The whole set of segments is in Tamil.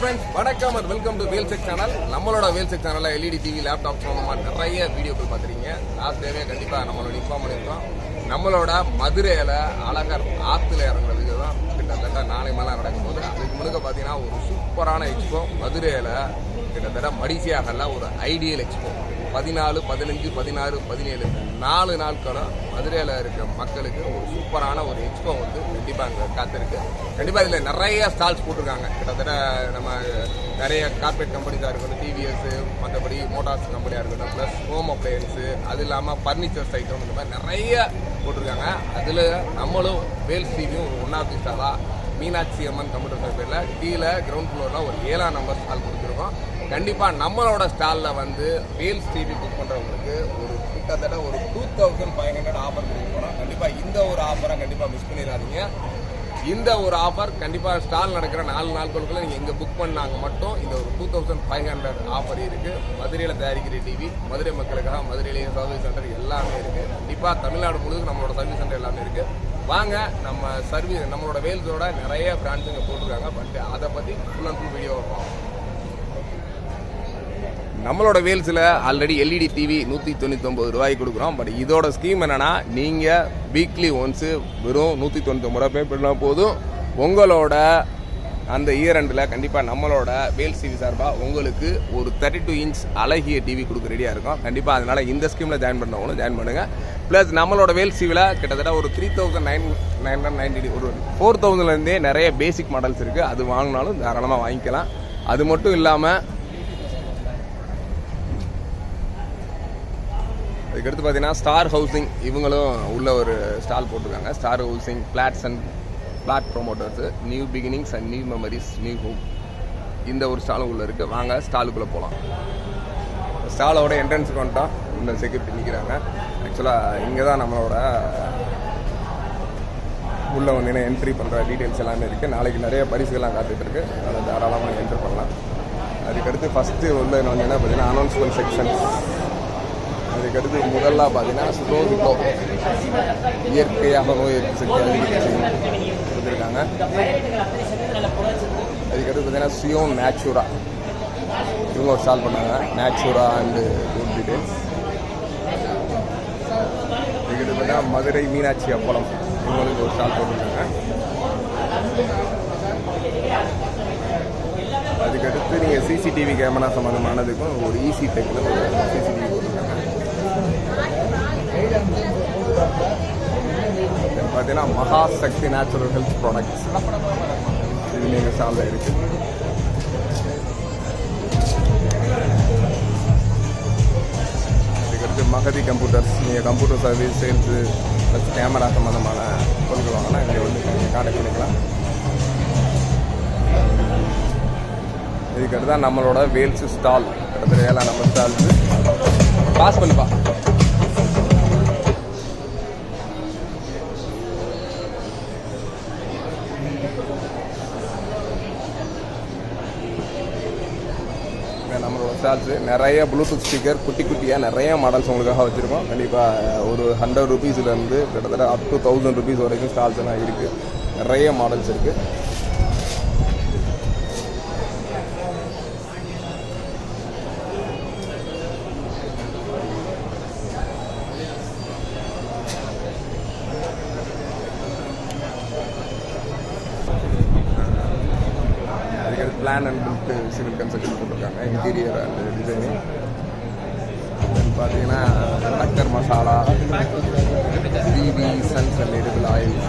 ஃப்ரெண்ட்ஸ் வணக்கம் அண்ட் வெல்கம் டு வேல்செக் சேனல் நம்மளோட வேல்செக் சேனலில் எல்இடி டிவி லேப்டாப் சம்மந்தமாக நிறைய வீடியோக்கள் பார்த்துருக்கீங்க. லாஸ்ட் டேவே கண்டிப்பாக நம்மளோட இன்ஃபார்ம் பண்ணியிருக்கோம். நம்மளோட மதுரையில் அழகர் ஆற்றுல இறங்குறதுக்கு தான் கிட்டத்தட்ட நாளை மேலே நடக்கும் போது அதுக்கு முழுக்க பார்த்தீங்கன்னா ஒரு சூப்பரான எக்ஸ்போ மதுரையில் கிட்டத்தட்ட மடிசியாகல ஒரு ஐடியல் எக்ஸ்போ பதினாலு பதினஞ்சு பதினாறு பதினேழு நாலு நாட்களும் மதுரையில் இருக்க மக்களுக்கு ஒரு சூப்பரான ஒரு எக்ஸ்போ வந்து கண்டிப்பாக அங்கே காத்திருக்கு. கண்டிப்பாக இதில் நிறைய ஸ்டால்ஸ் போட்டிருக்காங்க. கிட்டத்தட்ட நம்ம நிறைய கார்பரேட் கம்பெனிஸாக இருக்கட்டும் டிவிஎஸ் மற்றபடி மோட்டார்ஸ் கம்பெனியாக இருக்கட்டும் ப்ளஸ் ஹோம் அப்ளையன்ஸு அது இல்லாமல் ஃபர்னிச்சர்ஸ் ஐட்டம் இந்த மாதிரி நிறைய போட்டிருக்காங்க. அதில் நம்மளும் வேல்ஸ் டிவியும் ஒன் ஆஃப் தி ஸ்டாலாக மீனாட்சி அம்மன் கம்ப்யூட்டர் பேரில் கீழே கிரவுண்ட் ஃப்ளோரில் ஒரு ஏழாம் நம்பர் ஸ்டால் கொடுத்துருக்கோம். கண்டிப்பாக நம்மளோட ஸ்டாலில் வந்து வேல்ஸ் டிவி புக் பண்ணுறவங்களுக்கு ஒரு கிட்டத்தட்ட ஒரு two thousand five hundred offer கொடுக்க கண்டிப்பாக இந்த ஒரு ஆஃபரை கண்டிப்பாக மிஸ் பண்ணிடாதீங்க. இந்த ஒரு ஆஃபர் கண்டிப்பாக ஸ்டால் நடக்கிற நாலு நாட்களுக்குள்ள நீங்கள் எங்கே புக் பண்ணாங்க மட்டும் இந்த ஒரு two thousand five hundred offer இருக்குது மதுரையில் தயாரிக்கிற டிவி மதுரை மக்களுக்காக மதுரையிலேயே சர்வீஸ் சென்டர் எல்லாமே இருக்குது கண்டிப்பாக தமிழ்நாடு முழுக்க நம்மளோட சர்வீஸ் சென்டர் எல்லாமே இருக்குது வாங்க நம்ம சர்வீஸ் நம்மளோட வேல்ஸோட நிறைய பிராண்ட்ஸுங்க போட்டிருக்காங்க. பட் அதை பற்றி ஃபுல் அண்ட் ஃபுல் வீடியோ பார்ப்போம் நம்மளோட வேல்ஸில் ஆல்ரெடி எல்இடி டிவி நூற்றி தொண்ணூத்தொம்பது ரூபாய்க்கு கொடுக்குறோம். பட் இதோட ஸ்கீம் என்னென்னா நீங்கள் வீக்லி ஒன்ஸு வெறும் நூற்றி தொண்ணூத்தொம்பது ரூபா பே பண்ணால் போதும். உங்களோட அந்த இயர் எண்டில் கண்டிப்பாக நம்மளோட வேல்ஸ் டிவி சார்பாக உங்களுக்கு ஒரு தேர்ட்டி டூ இன்ச் அழகிய டிவி கொடுக்க ரெடியாக இருக்கும். கண்டிப்பாக அதனால் இந்த ஸ்கீமில் ஜாயின் பண்ணவங்களும் ஜாயின் பண்ணுங்கள் ப்ளஸ் நம்மளோட வேல்ஸ் டிவியில் கிட்டத்தட்ட ஒரு three thousand nine nine ninety ஒரு ஃபோர் தௌசண்ட்லேருந்தே நிறைய பேசிக் மாடல்ஸ் இருக்குது அது வாங்கினாலும் தாராளமாக வாங்கிக்கலாம். அது மட்டும் இல்லாமல் அதுக்கடுத்து பார்த்தீங்கன்னா ஸ்டார் ஹவுசிங் இவங்களும் உள்ள ஒரு ஸ்டால் போட்டிருக்காங்க. Star housing flats and flat promoters new beginnings and new memories new home இந்த ஒரு ஸ்டாலும் உள்ளே இருக்குது வாங்க ஸ்டாலுக்குள்ளே போகலாம் ஸ்டாலோட என்ட்ரன்ஸுக்கு வந்துட்டோம் இந்த செக்யூரிட்டி நிற்கிறாங்க ஆக்சுவலாக இங்கே தான் நம்மளோட உள்ளே வந்து என்ட்ரி பண்ணுற டீட்டெயில்ஸ் எல்லாமே இருக்குது நாளைக்கு நிறைய பரிசுகள்லாம் காத்துட்ருக்கு அதை தாராளமாக என்ட்ரு பண்ணலாம். அதுக்கடுத்து ஃபஸ்ட்டு உள்ள என்ன வந்து என்ன பார்த்தீங்கன்னா அனௌன்ஸ்மெண்ட் செக்ஷன் அதுக்கடுத்து முதல்ல பார்த்தீங்கன்னா ஸ்லோவிட்டோ இயற்கையாக நோய் எதிர்ப்பு சக்தி கொடுத்துருக்காங்க. அதுக்கடுத்து பார்த்தீங்கன்னா சியோன் நேச்சுரா. இவங்க ஒரு ஸ்டால் பண்ணாங்க. நேச்சுரா அண்டு குட் டீடைல்ஸ் இதுக்கிட்ட பார்த்தீங்கன்னா மதுரை மீனாட்சி அப்பளம். இவங்களுக்கு ஒரு ஸ்டால் போட்டுருக்காங்க அதுக்கடுத்து நீங்கள் சிசிடிவி கேமரா சம்மந்தமானதுக்கும் ஒரு ஈசி டெக்கில் ஒரு சிசிடிவி இது பார்த்தீங்கன்னா மகாசக்தி நேச்சுரல் ஹெல்த் ப்ராடக்ட்ஸ் இது நீங்கள் சார்ந்த இருக்கு. இதுக்கடுத்து மகதி கம்ப்யூட்டர்ஸ் நீங்கள் கம்ப்யூட்டர் சர்வீஸ் சேர்த்து ப்ளஸ் கேமரா சம்மந்தமான பொருட்கள் வாங்கினா இங்கே வந்து நீங்கள் கான்டாக்ட் பண்ணிக்கலாம். இதுக்கடுத்து தான் நம்மளோட வேல்ஸ் ஸ்டால். கிட்டத்தட்ட ஏழாம் நம்பர் ஸ்டால்ஸு பாஸ் பண்ணுப்பா. ஸ்டால்ஸு நிறைய ப்ளூடூத் ஸ்பீக்கர் குட்டி குட்டியாக நிறைய மாடல்ஸ் உங்களுக்காக வச்சுருக்கோம். கண்டிப்பாக ஒரு ஹண்ட்ரட் ருபீஸ்லேருந்து கிட்டத்தட்ட அப் டு தௌசண்ட் ருபீஸ் வரைக்கும் ஸ்டால்ஸ் எல்லாம் இருக்குது நிறைய மாடல்ஸ் இருக்குது plan and build civil construction போட்டிருக்காங்க. இன்டீரியர் அந்த டிசைனு பார்த்தீங்கன்னா Takkar masala BP sons and edible oils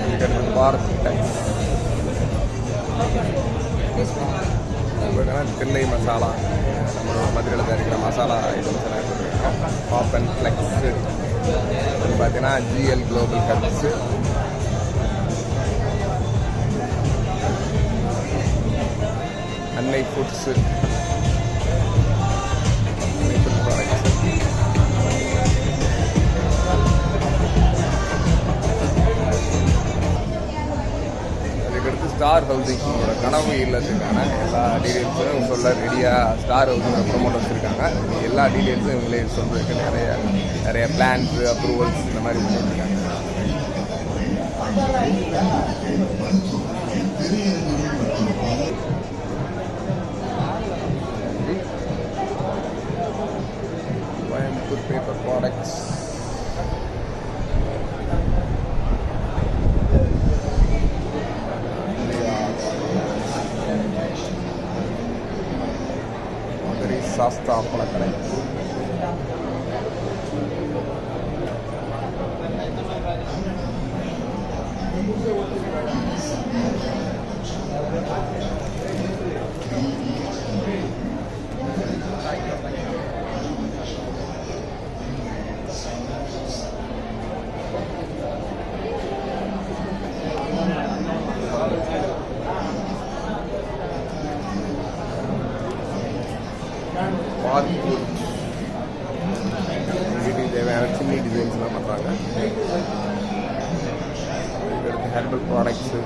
அதுக்கடுத்து பாரத் டெக்ஸ் பார்த்தீங்கன்னா தில்லை மசாலா நம்மளோட மதுரையில் தயாரிக்கிற மசாலா ஐட்டம்ஸ் எல்லாம் கொடுத்துருக்கோம் பாப் அண்ட் ஃப்ளெக்ஸு பார்த்தீங்கன்னா GL global cuts Annai foods star housing கனவு இல்லத்துக்கான எல்லா டீட்டெயில்ஸும் சொல்ல ரெடியாக ஸ்டார் ஹவுசிங் ப்ரொமோட் வச்சுருக்காங்க. எல்லா டீட்டெயில்ஸும் இவங்களே சொல்கிறதுக்கு நிறைய நிறைய பிளான்ஸு அப்ரூவல்ஸ் இந்த மாதிரி பண்ணியிருக்காங்க பேப்பர் ப்ராடக்ட்ஸ் மதுரை சாஸ்தா பழக்கடை இதுக்கடுத்து ஹெர்பல்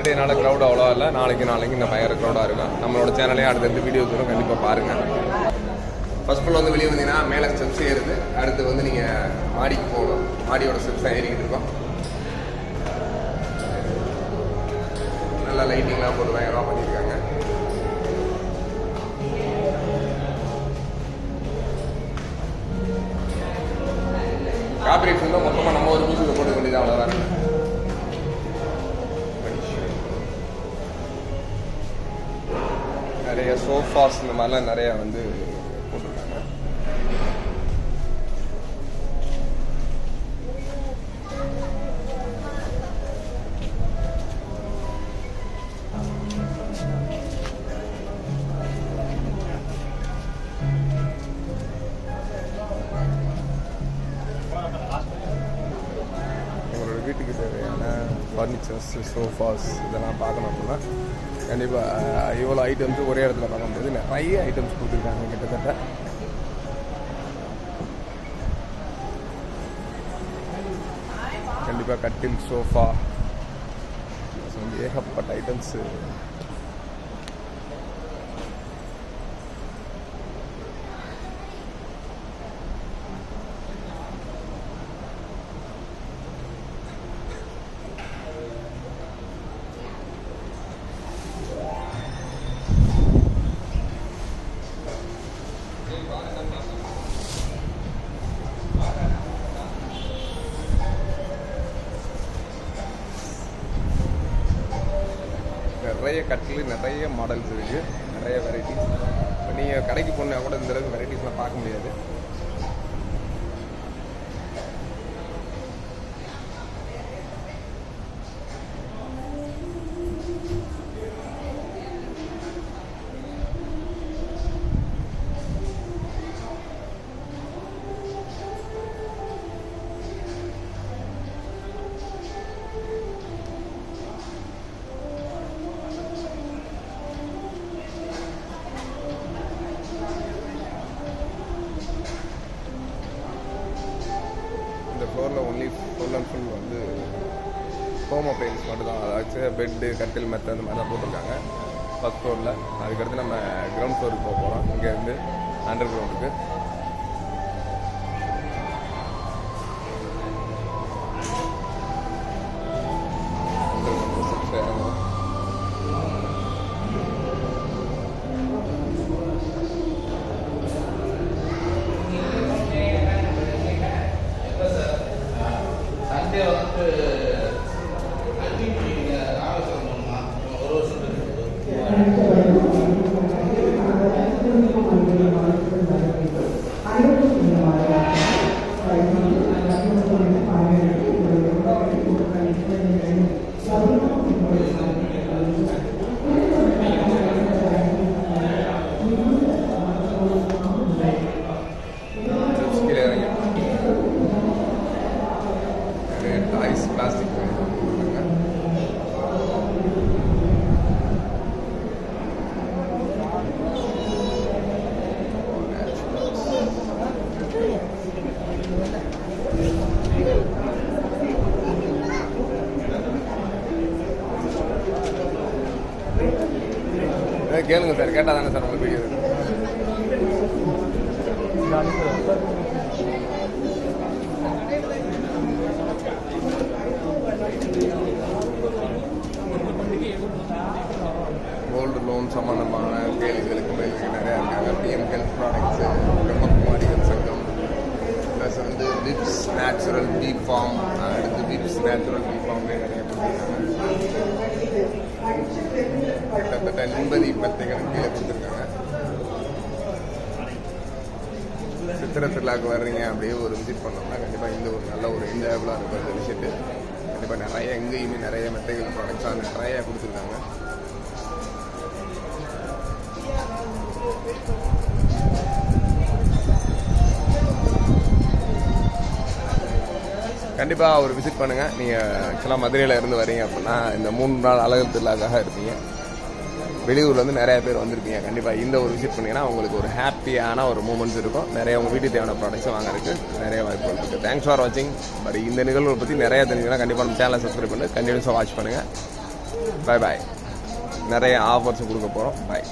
சாட்டர்டே நாள் க்ரௌட் அவ்வளோ இல்லை. நாளைக்கு நாளைக்கு இந்த பயங்கர க்ரௌடாக இருக்கும். நம்மளோட சேனலே அடுத்தடுத்து வீடியோஸ் வரும். கண்டிப்பாக பாருங்கள் ஃபர்ஸ்ட் ஃபுல் வந்து வெளியே வந்தீங்கன்னா மேலே ஸ்டெப்ஸ் ஏறுது. அடுத்து வந்து நீங்கள் மாடிக்கு போகணும். மாடியோட ஸ்டெப்ஸ் தான் ஏறிக்கிட்டு இருக்கோம். நல்லா லைட்டிங்லாம் போட்டு பயங்கரமாக பண்ணியிருக்காங்க. காப்பிரைட் இருந்தால் மொத்தமாக நம்ம ஒரு மியூசிக்கை போட்டு வேண்டியது அவ்வளோதான் நிறைய இந்த மாதிரிலாம் நிறைய வந்து போட்டிருக்காங்க. வீட்டுக்கு தேவையான ஃபர்னிச்சர்ஸ் சோஃபாஸ் இதெல்லாம் பார்க்கணும் அப்படின்னா கண்டிப்பாக இவ்வளோ ஐட்டம்ஸ் ஒரே இடத்துல பார்க்க முடியாது நிறைய ஐட்டம்ஸ் கொடுத்துருக்காங்க கிட்டத்தட்ட. கண்டிப்பாக கட்டில் சோஃபா ஏகப்பட்ட ஐட்டம்ஸு கட்டில் நிறைய மாடல்ஸ் இருக்குது நிறைய வெரைட்டிஸ் இப்போ நீங்கள் கடைக்கு போனால் கூட இந்தளவுக்கு வெரைட்டிஸ்லாம் பார்க்க முடியாது. இந்த ஒன்லி ஃபுல் அண்ட் ஃபுல் வந்து ஹோம் அப்ளைன்ஸ் மட்டும் தான் அதாச்சும் பெட்டு கட்டில் மெத்த அந்த மாதிரி தான் போட்டிருக்காங்க ஃபஸ்ட் ஃப்ளோரில் அதுக்கடுத்து நம்ம கிரவுண்ட் ஃப்ளோருக்கு போக போகிறோம் இங்கேருந்து அண்டர் கிரவுண்டுக்கு gana கிட்டத்தட்ட நிம்மதி கீழே கொடுத்துருக்காங்க. சித்திரை திருவிழாக்கு வர்றீங்க அப்படியே ஒரு விசிட் பண்ணோம்னா கண்டிப்பாக இந்த ஒரு நல்ல ஒரு என்ஜாயபுளாக இருக்கும் இந்த விஷயத்து கண்டிப்பாக நிறைய எங்கேயுமே நிறைய மெத்தைகள் ப்ராடக்ட்ஸாக நிறைய கொடுத்துருக்காங்க. கண்டிப்பாக ஒரு விசிட் பண்ணுங்கள் நீங்கள் ஆக்சுவலாக மதுரையில் இருந்து வரீங்க அப்படின்னா இந்த மூணு நாள் அழகு திருவிழாக்காக இருப்பீங்க. வெளியூர்லேருந்து நிறைய பேர் வந்திருப்பீங்க கண்டிப்பாக இந்த ஒரு விசிட் பண்ணீங்கன்னா உங்களுக்கு ஒரு ஹாப்பியான ஒரு மூமெண்ட்ஸ் இருக்கும். நிறைய உங்கள் வீட்டுக்கு தேவையான ப்ராடக்ட்ஸும் வாங்குறதுக்கு நிறைய வாய்ப்புகள் இருக்குது தேங்க்ஸ் ஃபார் வாட்சிங் பட் இந்த நிகழ்வு பற்றி நிறைய தெரிஞ்சுன்னா கண்டிப்பாக நம்ம சேனலை சப்ஸ்கிரைப் பண்ணி. கண்டினியூஸாக வாட்ச் பண்ணுங்கள் பை பாய் நிறைய ஆஃபர்ஸ் கொடுக்க போகிறோம் பாய்